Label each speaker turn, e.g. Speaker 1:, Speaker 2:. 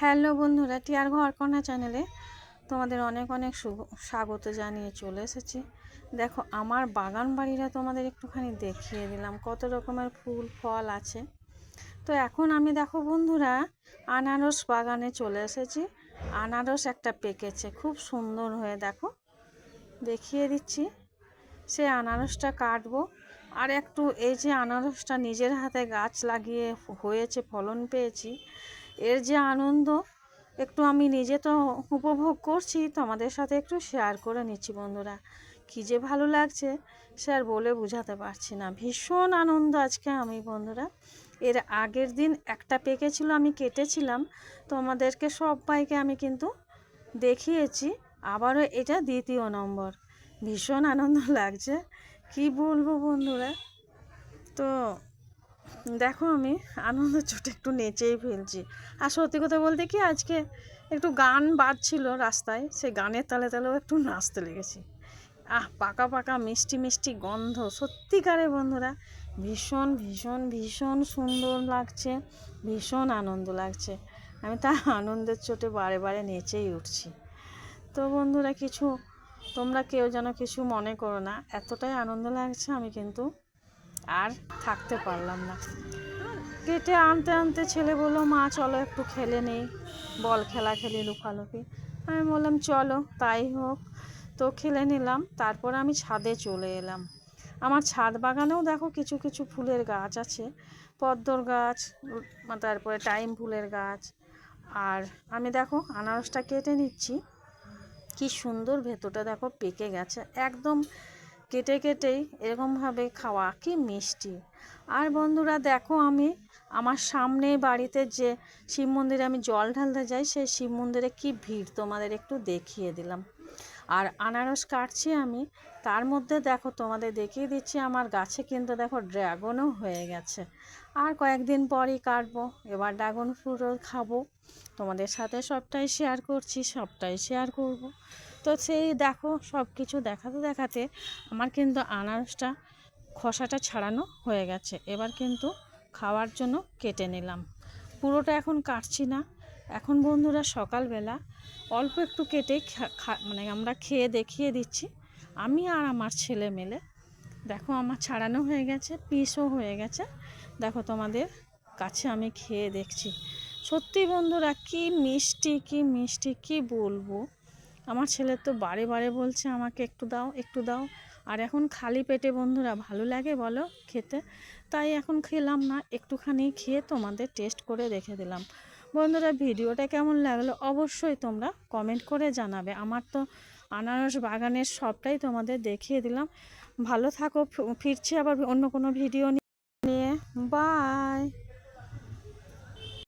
Speaker 1: Hello বন্ধুরা, টিয়ার ঘরকন্যা চ্যানেলে তোমাদের অনেক অনেক স্বাগত জানিয়ে চলে এসেছি। দেখো, আমার বাগান বাড়িটা তোমাদের একটুখানি দেখিয়ে দিলাম, কত রকমের ফুল, ফল আছে। তো এখন আমি দেখো বন্ধুরা, আনারস বাগানে চলে এসেছি। আনারস একটা পেকেছে, খুব সুন্দর হয়ে দেখো। দেখিয়ে দিচ্ছি, সে আনারসটা কাটবো। আর একটু এই যে আনারসটা নিজের হাতে গাছ লাগিয়ে হয়েছে, ফলন পেয়েছি এর যে আনন্দ, একটু আমি নিজে তো উপভোগ করছি তোমাদের সাথে একটু শেয়ার করে নিচ্ছি বন্ধুরা। কী যে ভালো লাগছে সে আর বলে বোঝাতে পারছি না। ভীষণ আনন্দ আজকে আমি বন্ধুরা। এর আগের দিন একটা পেকেছিল আমি কেটেছিলাম। তোমাদেরকে সবাইকে আমি কিন্তু দেখিয়েছি। আবারও এটা দ্বিতীয় নম্বর। ভীষণ আনন্দ লাগছে। কি বলব বন্ধুরা? তো দেখো আমি আনন্দ চোটে একটু নেচেই ফেলছি। আর সত্যি কথা বলতে কি আজকে একটু গান বাজছিল রাস্তায়, সেই গানের তালে তালেও একটু নাচতে লেগেছি। আহ, পাকা পাকা মিষ্টি মিষ্টি গন্ধ সত্যিকারে বন্ধুরা, ভীষণ ভীষণ ভীষণ সুন্দর লাগছে, ভীষণ আনন্দ লাগছে। আমি তা আনন্দের চোটে বারে বারে নেচেই উঠছি। তো বন্ধুরা, কিছু তোমরা কেউ যেন কিছু মনে করো না, এতটাই আনন্দ লাগছে আমি কিন্তু আর থাকতে পারলাম না। কেটে আনতে আনতে ছেলে বলল, মা, চলো একটু খেলে নেই। বল খেলা খেলি লুফালুফি আমি বললাম, চলো, তাই হোক। তো খেলে নিলাম। তারপর আমি ছাদে চলে এলাম। আমার ছাদ বাগানেও দেখো কিছু কিছু ফুলের গাছ আছে। পদ্মর গাছ তারপরে টাইম ফুলের গাছ। আর আমি দেখো আনারসটা কেটে নিচ্ছি। কি সুন্দর ভেতরটা দেখো পেকে গেছে। একদম কেটে কেটেই এরকমভাবে খাওয়া কি মিষ্টি। আর বন্ধুরা দেখো আমি আমার সামনে বাড়িতে যে শিব মন্দিরে আমি জল ঢালতে যাই, সেই শিব মন্দিরে কী ভিড় তোমাদের একটু দেখিয়ে দিলাম। আর আনারস কাটছি আমি। তার মধ্যে দেখো তোমাদের দেখিয়ে দিচ্ছি, আমার গাছে কিন্তু দেখো ড্রাগনও হয়ে গেছে। আর কয়েকদিন পরই কাটবো, এবার ড্রাগন ফ্রুটও খাব। তোমাদের সাথে সবটাই শেয়ার করছি, সবটাই শেয়ার করব। তো সেই দেখো সব কিছু দেখাতে দেখাতে আমার কিন্তু আনারসটা খোসাটা ছাড়ানো হয়ে গেছে। এবার কিন্তু খাওয়ার জন্য কেটে নিলাম। পুরোটা এখন কাটছি না। এখন বন্ধুরা সকালবেলা অল্প একটু কেটে মানে আমরা খেয়ে দেখিয়ে দিচ্ছি। আমি আর আমার ছেলে মেলে। দেখো আমার ছাড়ানো হয়ে গেছে, পিসও হয়ে গেছে। দেখো তোমাদের কাছে আমি খেয়ে দেখছি। সত্যি বন্ধুরা কি মিষ্টি কি মিষ্টি, কি বলব? আমার ছেলে তো বারে বারে বলছে আমাকে একটু দাও একটু দাও। আর এখন খালি পেটে বন্ধুরা ভালো লাগে বলো খেতে। তাই এখন খেলাম না, একটুখানি খেয়ে তোমাদের টেস্ট করে রেখে দিলাম। বন্ধুরা ভিডিওটা কেমন লাগল অবশ্যই তোমরা কমেন্ট করে জানাবে। আমার তো আনারস বাগানের সবটাই তোমাদের দেখিয়ে দিলাম। ভালো থাকো ফিরছি আবার অন্য কোনো ভিডিও নিয়ে। বাই